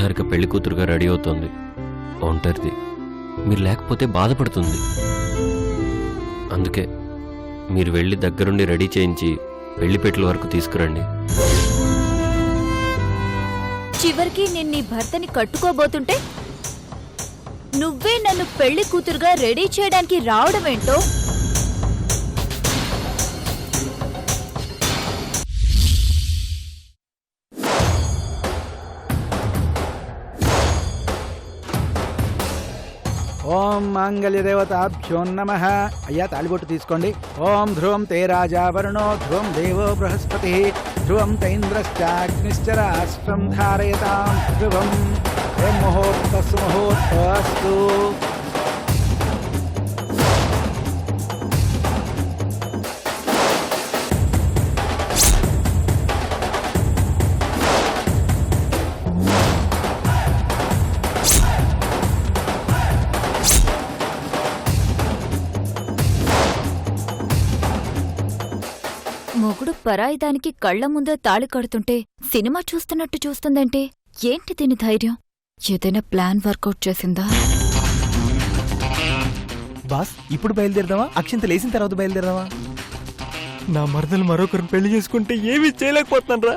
నిహారిక పెళ్ళి కూతురుగా రెడీ అవుతోంది. ఒంటరిది. మీరు లేకపోతే బాధపడుతుంది. అందుకే మీరు వెళ్ళి దగ్గరుండి రెడీ చేయించి పెళ్ళిపెట్ల వరకు తీసుకురండి. చివరికి నేను నీ భర్తని కట్టుకోబోతుంటే నువ్వే నన్ను పెళ్ళి కూతురుగా రెడీ చేయడానికి రావడం ఏంటో ఓం మాంగళ్యదేవతాభ్యో నమ. అయ్యా తాలిబొట్టు తీసుకోండి. ఓం ధ్రువం తే రాజా వరుణో ధ్రువం దేవో బృహస్పతి. ధ్రువం తైంద్రశ్చాగ్నిశ్చ రాష్ట్రం ధారయతాం ధ్రువం ఓం పరాయిదానికి కళ్ళ ముందే తాళి కడుతుంటే సినిమా చూస్తున్నట్టు చూస్తుందంటే ఏంటి దీని ధైర్యం? ఏదైనా ప్లాన్ వర్కౌట్ చేసిందా? బాస్ ఇప్పుడు బయలుదేరదామా? అక్షింత లేచిన తర్వాత బయలుదేరదామా? నా మరదలు మరొకరు పెళ్ళి చేసుకుంటే ఏమీ చేయలేకపోతున్నాను రా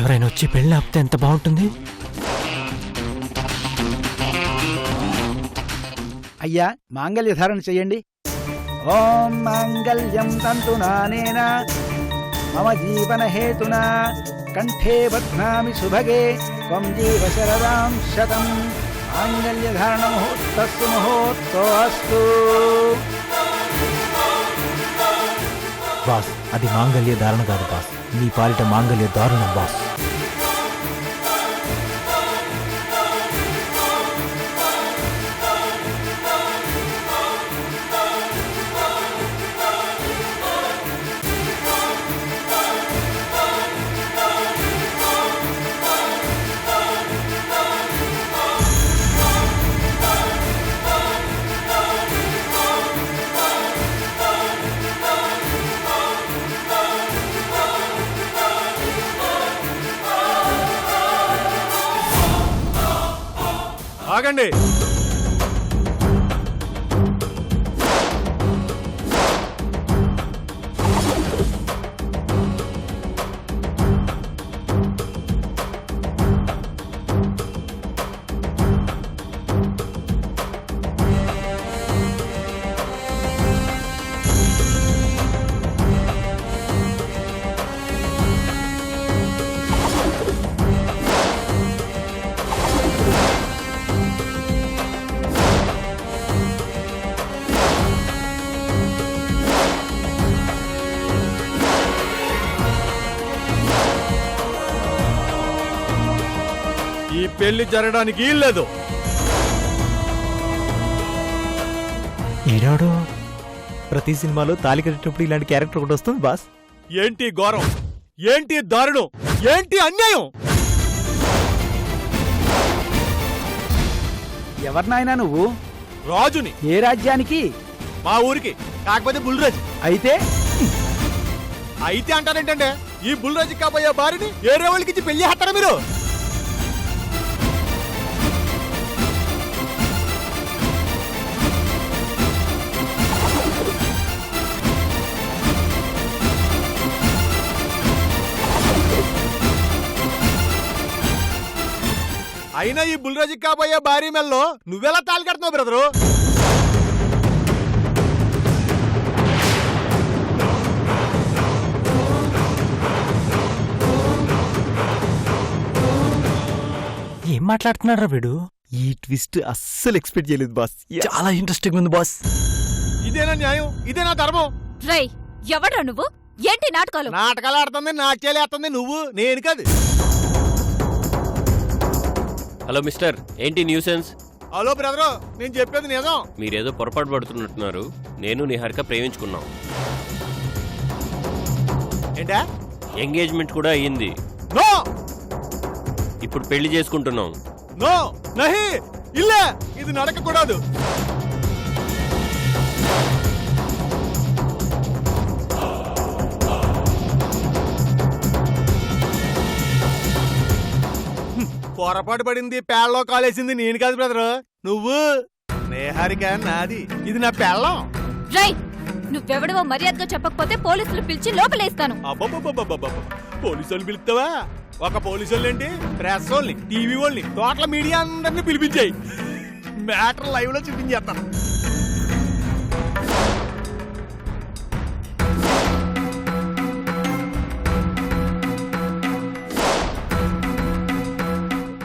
ఎవరైనా వచ్చి పెళ్ళి ఆపితే ఎంత బాగుంటుంది? అయ్యా మాంగళ్య ధారణ చెయ్యండి ఓం మాంగళ్యం తంతునానేన మమ జీవన హేతునా కంఠే బధ్నామి సుభగే త్వం జీవ శరదాం శతం మాంగళ్య ధారణ ముహూర్తస్సు ముహూర్తోస్తు బాస్ అది మాంగళ్య ధారణ కాదు బాస్. నీ పాలిట మాంగళ్య దారుణం బాస్. ఆగండి. పెళ్ళి జరగడానికి లేదు ఈనాడు ప్రతి సినిమాలో తాలి కట్టేటప్పుడు ఇలాంటి క్యారెక్టర్ ఒకటి వస్తుంది బాస్. ఏంటి ఘోరం? ఏంటి దారుణం? ఏంటి అన్యాయం? ఎవరినాయనా నువ్వు? రాజుని. ఏ రాజ్యానికి? మా ఊరికి కాకపోతే బుల్రాజు. అయితే? అయితే అంటారేంటంటే ఈ బుల్రాజు కాబోయే భార్యని ఏరే వాళ్ళకి ఇచ్చి పెళ్ళి చేస్తారా మీరు? అయినా ఈ బుల్రాజు కాబోయే భార్య మెల్లో నువ్వెలా తాళి కడుతున్నావు బ్రదరు? ఏం మాట్లాడుతున్నారా వీడు? ఈ ట్విస్ట్ అస్సలు ఎక్స్పెక్ట్ చేయలేదు బాస్. చాలా ఇంట్రెస్టింగ్ ఉంది బాస్. ఇదేనా న్యాయం? ఇదేనా ధర్మం? రై ఎవడ్రా నువ్వు? ఏంటి నాటకాలు? నాటకాలు ఆడుతుంది నాట్యాలు వేస్తుంది నువ్వు నేను కాదు. హలో మిస్టర్ ఏంటి న్యూసెన్స్? హలో బ్రదరు నేను చెప్పేది నిజం. మీరేదో పొరపాటు పడుతున్నట్టున్నారు నేను నిహారిక ప్రేమించుకున్నాం. ఏంటా? ఎంగేజ్మెంట్ కూడా అయ్యింది. నో! ఇప్పుడు పెళ్ళి చేసుకుంటున్నాం. నో! నహి! ఇల్లే! ఇది నడకకూడదు పొరపాటు పడింది పేళ్ళలో కాలేసింది నేను కాదు బ్రదరు. నువ్వు? నేహారిక నాది. ఇది నా పెళ్ళం. రై నువ్వెవడవో మర్యాదగా చెప్పకపోతే పోలీసులు పిలిచి లోపలేస్తాను. అబ్బబ్బబ్బబ్బబ్బబ్బ. పోలీసు వాళ్ళు పిలుస్తావా ఒక పోలీసు వాళ్ళు ఏంటి ప్రెస్ వాళ్ళని టీవీ వాళ్ళని టోటల్ మీడియా అందరినీ పిలిపించాయి. మ్యాటర్ లైవ్లో చూపించేస్తాను.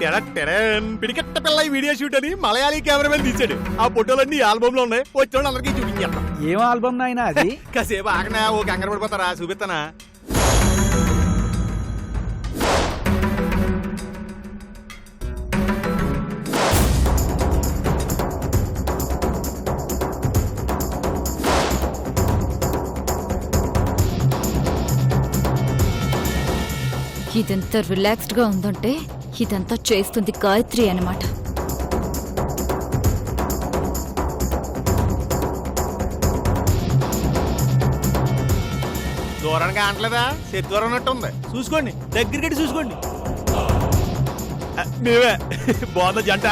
టెడ టెడన్. పిడికెట్ట పిల్ల ఈ వీడియో షూట్ అని మలయాళీ కెమెరామెన్ తీశాడు ఆ ఫోటోలన్నీ ఆల్బమ్లో ఉన్నాయి. వచ్చిన వాళ్ళందరికీ చూపించేస్తాం ఏం ఆల్బమ్ నాయనా అది? కాసేపు ఆగనా ఓ కంగారు పడిపోతారా? చూపిస్తానా? ఇదెంత రిలాక్స్డ్గా ఉందంటే ఇదంతా చేస్తుంది గాయత్రి అన్నమాట. దూరంగా అంటలేదా దూరం అన్నట్టు ఉంది. చూసుకోండి దగ్గరికి చూసుకోండి. మేమే. బాగుంది జంట?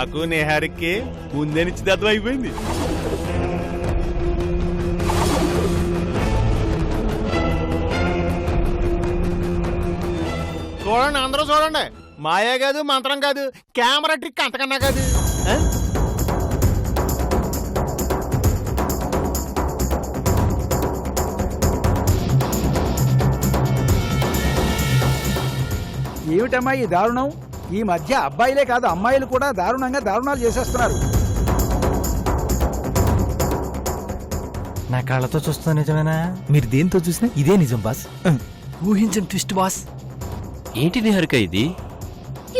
నాకు నేహారికి ముందే నిశ్చితార్థం అయిపోయింది. చూడండి అందరూ చూడండి. మాయా కాదు మంత్రం కాదు కెమెరా ట్రిక్ అంతకన్నా కాదు? ఏమిటమ్మా ఈ దారుణం? ఈ మధ్య అబ్బాయిలే కాదు అమ్మాయిలు కూడా దారుణంగా దారుణాలు చేసేస్తున్నారు. నా కళ్ళతో చూస్తున్నా నిజమేనా? మీరు దేంతో చూసినా ఇదే నిజం బాస్. ఊహించండి ట్విస్ట్ బాస్. ఏంటి నిహారిక ఇది?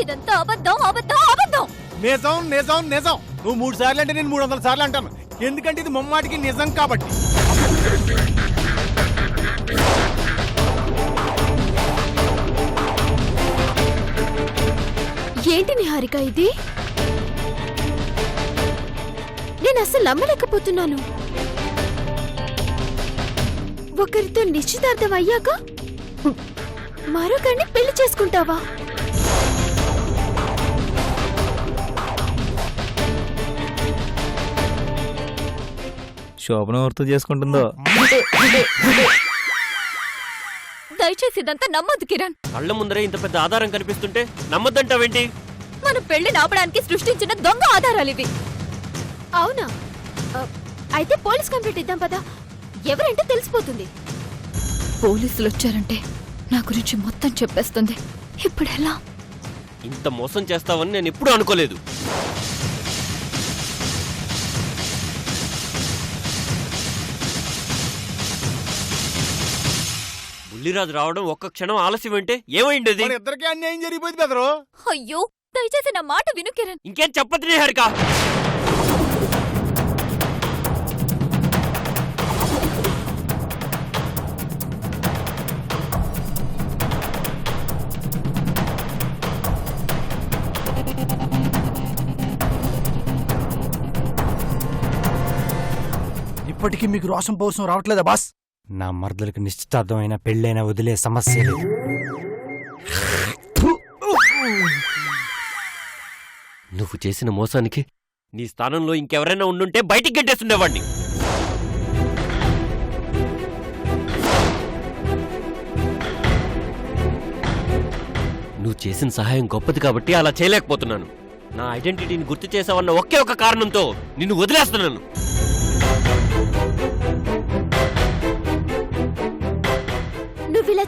ఇదంతా అబద్ధం అబద్ధం అబద్ధం! నిజం నిజం నిజం. నువ్వు మూడు సార్లు అంటే నేను మూడు వందల సార్లు అంటాను. ఎందుకంటే ఇది ముమ్మాటికి నిజం కాబట్టి. ఏంటి నిహారిక ఇది? నేను అసలు నమ్మలేకపోతున్నాను. ఒకరితో నిశ్చితార్థం అయ్యాక మరొకరిని పెళ్ళి చేసుకుంటావా? శోభన ఎవరితో చేసుకుంటుందో? దయచేసి ఇదంతా నమ్మొద్దు కిరణ్. కళ్ళ ముందరే ఇంత పెద్ద ఆధారం కనిపిస్తుంటే నమ్మద్దంటావేంటి? మన పెళ్ళి ఆపడానికి సృష్టించిన దొంగ ఆధారాలు ఇవి. అవునా? ఆ, అయితే పోలీస్ కంప్లైంట్ ఇద్దాం పదా. ఎవరంటే తెలిసిపోతుంది. పోలీసులు వచ్చారంటే నా గురించి మొత్తం చెప్పేస్తుంది. ఇప్పుడు ఎలా ఇంత మోసం చేస్తావని నేను ఎప్పుడూ అనుకోలేదు. బుల్లిరాజు రావడం ఒక్క క్షణం ఆలస్యం అంటే ఏమైండది మన ఇద్దరికి అన్యాయం జరిగిపోయింది బెదరు అయ్యో దయచేసి నా మాట విను కిరణ్ ఇంకేం చెప్పదు నిహారిక ఇప్పటికీ మీకు రోషం పౌరుషం రావట్లేదా బాస్? నా మరదలకు నిశ్చితార్థమైన పెళ్ళైనా వదిలే సమస్య లేదు. నువ్వు చేసిన మోసానికి నీ స్థానంలో ఇంకెవరైనా ఉండుంటే బయటికి గట్టేస్తుండేవాడిని నువ్వు చేసిన సహాయం గొప్పది కాబట్టి అలా చేయలేకపోతున్నాను. నా ఐడెంటిటీని గుర్తు చేసావన్న ఒకే ఒక కారణంతో నిన్ను వదిలేస్తున్నాను.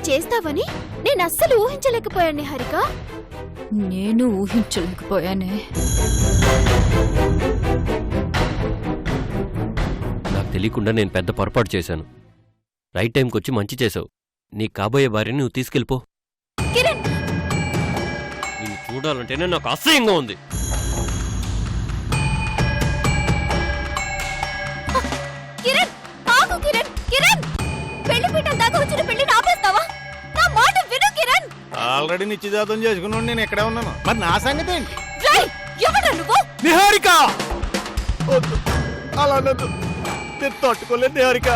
చేస్తావని నేను అస్సలు ఊహించలేకపోయాను హారిక. నేను ఊహించలేకపోయానే. నాకు తెలియకుండా నేను పెద్ద పొరపాటు చేశాను. రైట్ టైంకి వచ్చి మంచి చేసావు నీ కాబోయే భార్యని నువ్వు తీసుకెళ్ళిపో. కిరణ్! నిన్ను చూడాలంటేనే నాకు అసహ్యంగా ఉంది. కిరణ్! ఆగు కిరణ్! కిరణ్! పెళ్ళి పీటల దాకా వచ్చిన పెళ్ళిని ఆల్రెడీ నిశ్చితార్థం చేసుకున్నాను నేను ఇక్కడే ఉన్నాను. మరి నా సంగతి ఏంటి? నిహారిక! అలా. నేను తట్టుకోలేదు నిహారిక.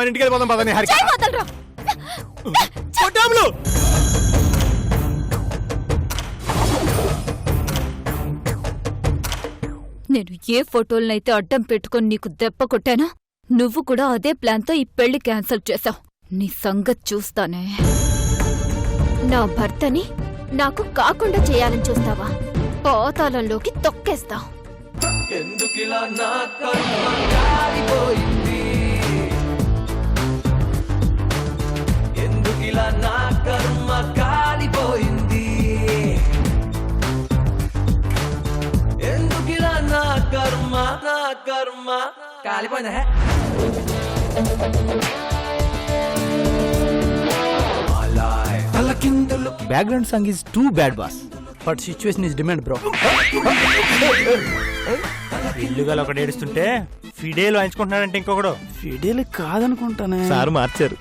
మన ఇంటికి వెళ్ళిపోదాం పద నిహారిక జై వదలరా కొట్టాములు. నేను ఏ ఫోటోలనైతే అడ్డం పెట్టుకొని నీకు దెబ్బ కొట్టానో? నువ్వు కూడా అదే ప్లాన్తో ఈ పెళ్ళి క్యాన్సిల్ చేశావు. నీ సంగతి చూస్తానే. నా భర్తని నాకు కాకుండా చేయాలని చూస్తావా? పాతాళంలోకి తొక్కేస్తా. ఎందుకిలా నా కర్మ కాలిపోయింది. ఎందుకిలా నా కర్మ నా కర్మ? కాలిపోయిందా హే? తలకిందులు background song is too bad boss but situation is demand bro ఇల్లుగా ఒకటి ఏడుస్తుంటే ఫిడేలు వాయించుకుంటున్నాడంటే ఇంకొకడు. ఫిడేల్ కాదనుకుంటానే. సారు మార్చారు.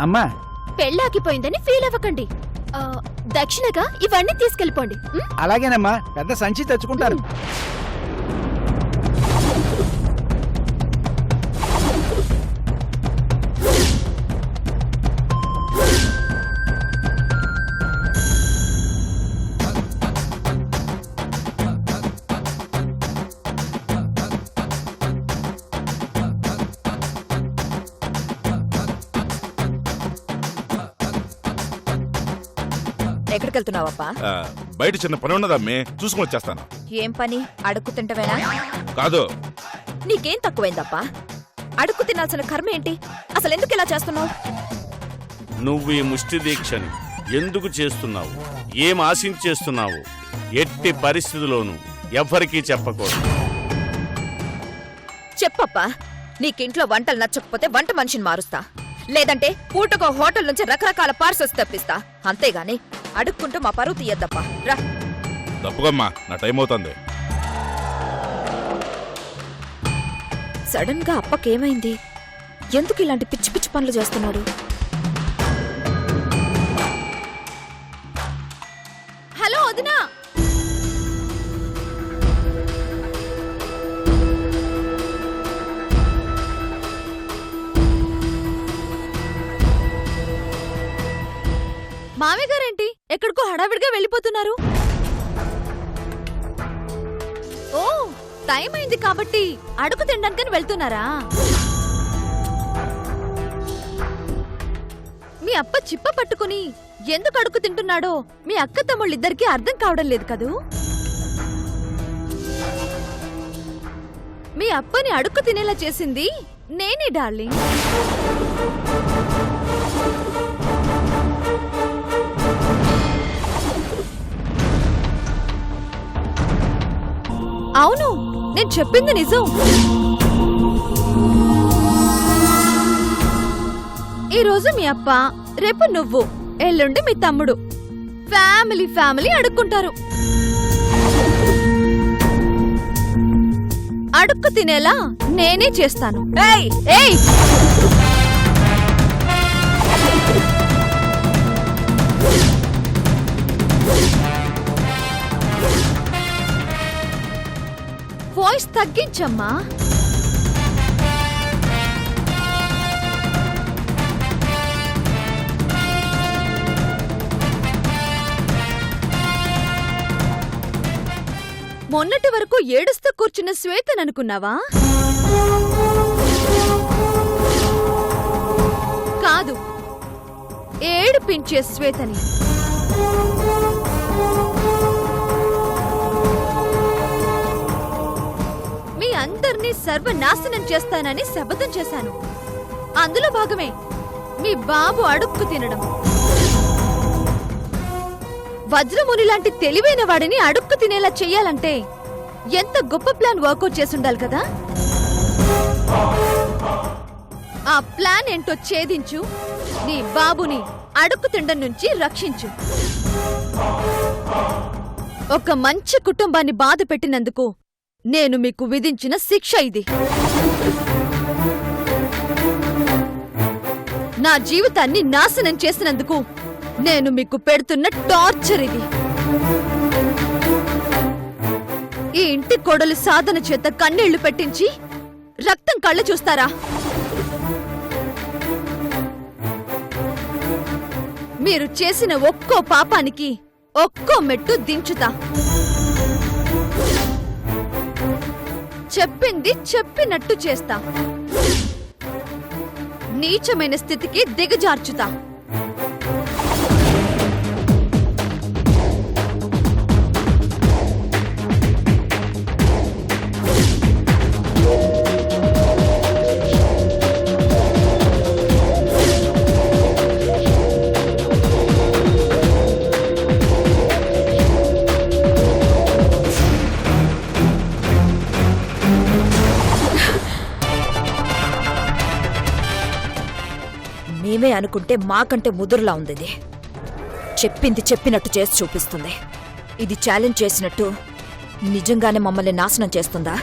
అమ్మా. పెళ్ళాకిపోయిందని ఫీల్ అవ్వకండి. దక్షిణగా ఇవన్నీ తీసుకెళ్ళిపోండి? అలాగేనమ్మా పెద్ద సంచి తెచ్చుకుంటారు. ఎక్కడికి వెళ్తున్నావప్పా ఆ, బయట చిన్న పని ఉన్నదమ్మి చూసుకొని వచ్చేస్తాను. ఏం పని? అడుక్కు తింటవేనా? కాదు. నీకేం తక్కువైందప్పా అడుక్కు తినాల్సిన కర్మ ఏంటి? అసలు ఎందుకు ఇలా చేస్తున్నావు? నువ్వు ఈ ముష్టి దీక్షని ఎందుకు చేస్తున్నావు? ఏం ఆశించి చేస్తున్నావు ఎట్టి పరిస్థితిలోనూ ఎవ్వరికీ చెప్పకూడదు. చెప్పప్పా నీకింట్లో వంటలు నచ్చకపోతే వంట మనిషిని మారుస్తా. లేదంటే పూటకో హోటల్ నుంచి రకరకాల పార్సల్స్ తెప్పిస్తా. అంతేగాని అడుక్కుంటూ మా పరువు తీయద్దప్పా. రా. తప్పుగమ్మా నా టైం అవుతుంది. సడన్గా అప్పకేమైంది? ఎందుకు ఇలాంటి పిచ్చి పిచ్చి పనులు చేస్తున్నాడు ఎక్కడికో హడావిడిగా వెళ్ళిపోతున్నారు. ఓ టైం అయింది కాబట్టి అడుగు తినడానికని వెళ్తున్నారా? మీ అప్ప చిప్ప పట్టుకుని ఎందుకు అడుగు తింటున్నాడో మీ అక్క తమ్ముళ్ళిద్దరికీ అర్థం కావడం లేదు కదూ? మీ అప్పని అడుక్కు తినేలా చేసింది నేనే డార్లింగ్. అవును నేను చెప్పింది నిజం. ఈ రోజు మీ అప్ప రేపు నువ్వు ఎల్లుండి మీ తమ్ముడు. ఫ్యామిలీ ఫ్యామిలీ అడుక్కుంటారు. అడుక్కు తినేలా నేనే చేస్తాను. ఏయ్ ఏయ్! తగ్గించమ్మా. మొన్నటి వరకు ఏడుస్తూ కూర్చున్న శ్వేతననుకున్నావా కాదు ఏడుపించే శ్వేతని. అందరినీ సర్వనాశనం చేస్తానని శపథం చేశాను. అందులో భాగమే మీ బాబు అడుక్కు తినడం. వజ్రముని లాంటి తెలివైన వాడిని అడుక్కు తినేలా చెయ్యాలంటే ఎంత గొప్ప ప్లాన్ వర్కౌట్ చేసుండాలి కదా? ఆ ప్లాన్ ఏంటో ఛేదించు. నీ బాబుని అడుక్కు తినడం నుంచి రక్షించు. ఒక మంచి కుటుంబాన్ని బాధ పెట్టినందుకు నేను మీకు విధించిన శిక్ష ఇది. నా జీవితాన్ని నాశనం చేసినందుకు నేను మీకు పెడుతున్న టార్చర్ ఇది. ఈ ఇంటి కొడలు సాధన చేత కన్నీళ్ళు పెట్టించి రక్తం కళ్ళు చూస్తారా? మీరు చేసిన ఒక్కో పాపానికి ఒక్కో మెట్టు దించుతా. చెప్పింది చెప్పినట్టు చేస్తా. నీచమైన స్థితికి దిగజార్చుతా. అనుకుంటే మాకంటే ముదురులా ఉంది ఇది. చెప్పింది చెప్పినట్టు చేసి చూపిస్తుంది. ఇది ఛాలెంజ్ చేసినట్టు నిజంగానే మమ్మల్ని నాశనం చేస్తుందా?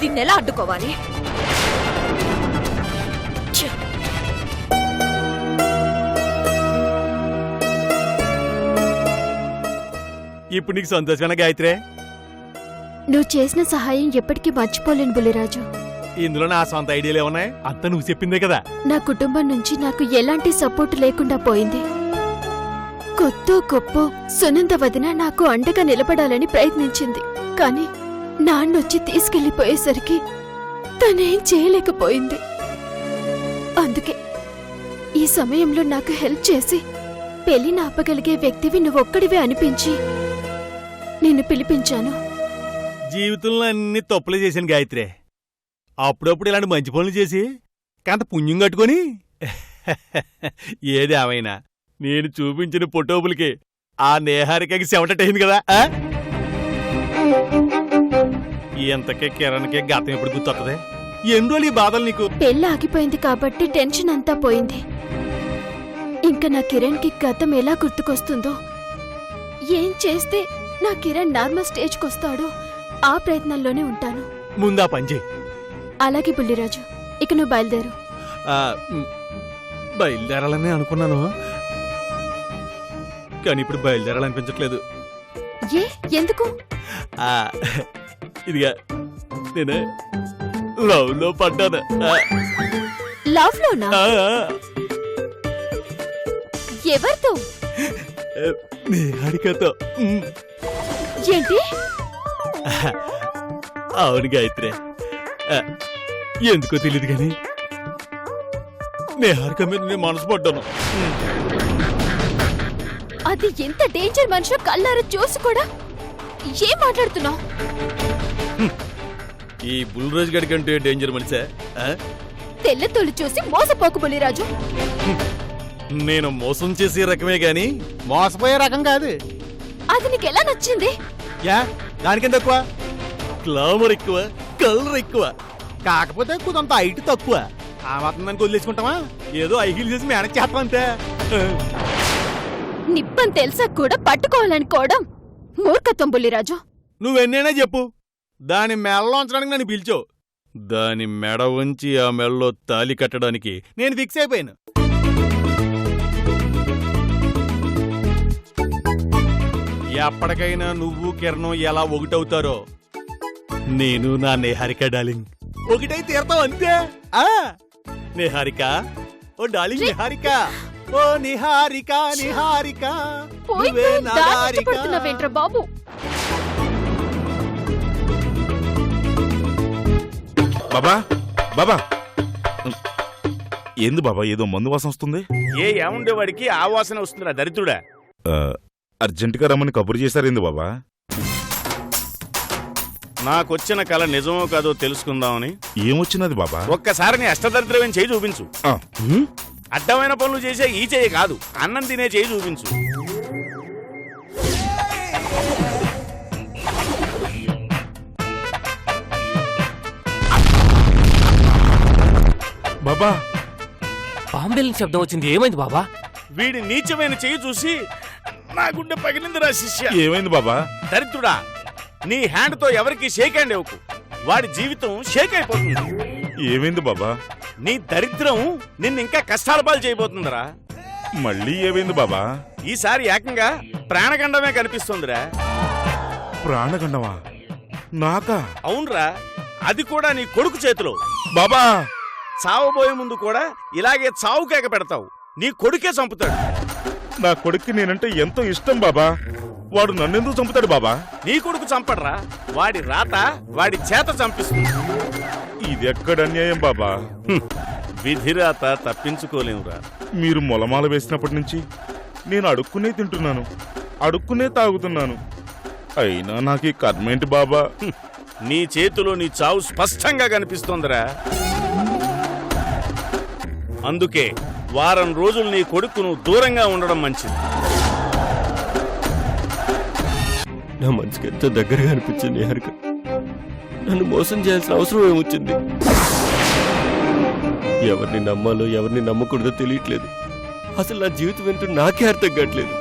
దీన్ని ఎలా అడ్డుకోవాలి! ఇప్పుడు నీకు సంతోషమైన గాయత్రే? నువ్వు చేసిన సహాయం ఎప్పటికీ మర్చిపోలేను బుల్లిరాజు. ఇందులో నా సొంత ఐడియాలు ఏమన్నాయి? అంతా నువ్వు చెప్పిందే కదా. నా కుటుంబం నుంచి నాకు ఎలాంటి సపోర్ట్ లేకుండా పోయింది. కొత్త గొప్ప సునంద వదిన నాకు అండగా నిలబడాలని ప్రయత్నించింది. కానీ నాన్నొచ్చి తీసుకెళ్ళిపోయేసరికి తనేం చేయలేకపోయింది. అందుకే ఈ సమయంలో నాకు హెల్ప్ చేసి పెళ్ళి ఆపగలిగే వ్యక్తివి నువ్వొక్కడివే అనిపించి నిన్ను పిలిపించాను. జీవితంలో అన్ని తప్పులే చేశాను గాయత్రి. అప్పుడప్పుడు ఇలాంటి మంచి పనులు చేసి కాంత పుణ్యం కట్టుకొని? ఏది ఏమైనా. నేను చూపించిన పొటోపులకి ఆ నేహారికకి చెమటట్టయింది కదా? ఎంతకే కిరణ్కే గతం ఎప్పుడు గుర్తొత్తదే? ఎన్ని రోజులు ఈ బాధలు నీకు? పెళ్ళి ఆగిపోయింది కాబట్టి టెన్షన్ అంతా పోయింది. ఇంకా నా కిరణ్కి గతం ఎలా గుర్తుకొస్తుందో? ఏం చేస్తే నా కిరణ్ నార్మల్ స్టేజ్కి వస్తాడో ఆ ప్రయత్నంలోనే ఉంటాను. ముందా పని చేయి. అలాగే బుల్లిరాజు ఇక నువ్వు బయలుదేరు. బయలుదేరాలని అనుకున్నాను. కానీ ఇప్పుడు బయలుదేరాలనిపించట్లేదు. ఏ ఎందుకు? ఇదిగా నేను లవ్లో పడ్డాను లవ్ లోనా ఎవరితో? నీ అడిగతో మ్, ఏంటి? అవును గాయత్రి. ఎందుకో తెలియదు కానీ నేహారిక మీద నేను మనసు పడ్డాను అది ఎంత డేంజర్ మనిషో కల్లారా చూసి కూడా ఏం మాట్లాడుతున్నావు? ఈ బుల్రోజ్ గడి కంటే డేంజర్ మనిషే? తెల్ల తొలి చూసి మోసపోకు బుల్లిరాజు. నేను మోసం చేసే రకమే గాని మోసపోయే రకం కాదు. అది నీకు ఎలా నచ్చింది? యా దానికేం తక్కువ గ్లామర్ ఎక్కువ కలర్ ఎక్కువ. కాకపోతే కొంత హైట్ తక్కువ. ఆ మాత్రం దానికి వదిలేసుకుంటామా ఏదో ఐగిల్ చేసి మేనేజ్ చేస్తాం అంతే. నిప్పని తెలుసా కూడా పట్టుకోవాలనుకోవడం? మూర్ఖత్వం బుల్లిరాజు నువ్వెన్నైనా చెప్పు. దాని మెడలో ఉంచడానికి నన్ను పిలిచావు. దాని మెడ ఉంచి ఆ మెడలో తాలి కట్టడానికి నేను ఫిక్స్ అయిపోయాను. ఎప్పటికైనా నువ్వు కిరణం ఎలా ఒకటవుతారో నేను నా నేహారిక డార్లింగ్. ఒకటై తీరతాం అంతే. ఆ? నేహారిక ఓ డార్లింగ్ నిహారిక ఓ నిహారిక నిహారిక పోయి నువ్వే పోయి నా దారి దారిక. ఇష్టపడుతున్నావేంట్రా బాబు? బాబా బాబా. ఏంది బాబా ఏదో మందు వాసన వస్తుంది? ఏ ఏముండేవాడికి ఆ వాసన వస్తుందిరా దరిద్రుడా. అర్జెంటుగా రమ్మని కబురు చేశారేంది బాబా? నాకొచ్చిన కళ నిజమో కాదో తెలుసుకుందామని. ఏమొచ్చినది బాబా? ఒక్కసారి నీ అష్టదరిద్రమైన చేయి చూపించు. ఆ, అడ్డమైన పనులు చేసే ఈ చేయి కాదు అన్నం తినే చేయి చూపించు. బాబా. బాంబేలిన శబ్దం వచ్చింది. ఏమైంది బాబా? వీడి నీచమైన చెయ్యి చూసి నా గుండె పగిలిందిరా శిష్య. ఏమైంది బాబా? దరిద్రుడా నీ హ్యాండ్తో ఎవరికి షేక్ హ్యాండ్ ఇవ్వకు. వాడి జీవితం షేక్ అయిపోతుంది. ఏమైంది బాబా? నీ దరిద్రం నిన్ను ఇంకా కష్టాల పాలు చేయబోతుందిరా. మళ్ళీ ఏమైంది బాబా? ఈసారి ఏకంగా ప్రాణగండమే కనిపిస్తుందిరా. ప్రాణగండమా? నాకా? అవునరా అది కూడా నీ కొడుకు చేతిలో. బాబా! చావబోయే ముందు కూడా ఇలాగే చావు కేక పెడతావు. నీ కొడుకే చంపుతాడు. నా కొడుక్కి నేనంటే ఎంతో ఇష్టం బాబా. వాడు నన్నెందుకు చంపుతాడు బాబా? నీ కొడుకు చంపడరా? వాడి రాత వాడి చేత చంపిస్తుంది. ఇది ఎక్కడ అన్యాయం బాబా. విధిరాత తప్పించుకోలేమురా మీరు మొలమాల వేసినప్పటి నుంచి నేను అడుక్కునే తింటున్నాను అడుక్కునే తాగుతున్నాను. అయినా నాకు ఈ కర్మేంటి బాబా. నీ చేతిలో నీ చావు స్పష్టంగా కనిపిస్తోందిరా. అందుకే వారం రోజులు నీ కొడుకును దూరంగా ఉండడం మంచిది. నా మనసుకి ఎంతో దగ్గరగా అనిపించింది నిహారిక నన్ను మోసం చేయాల్సిన అవసరం ఏమొచ్చింది? ఎవరిని నమ్మాలో ఎవరిని నమ్మకూడదో తెలియట్లేదు. అసలు నా జీవితం ఏంటో నాకే అర్థం కావట్లేదు.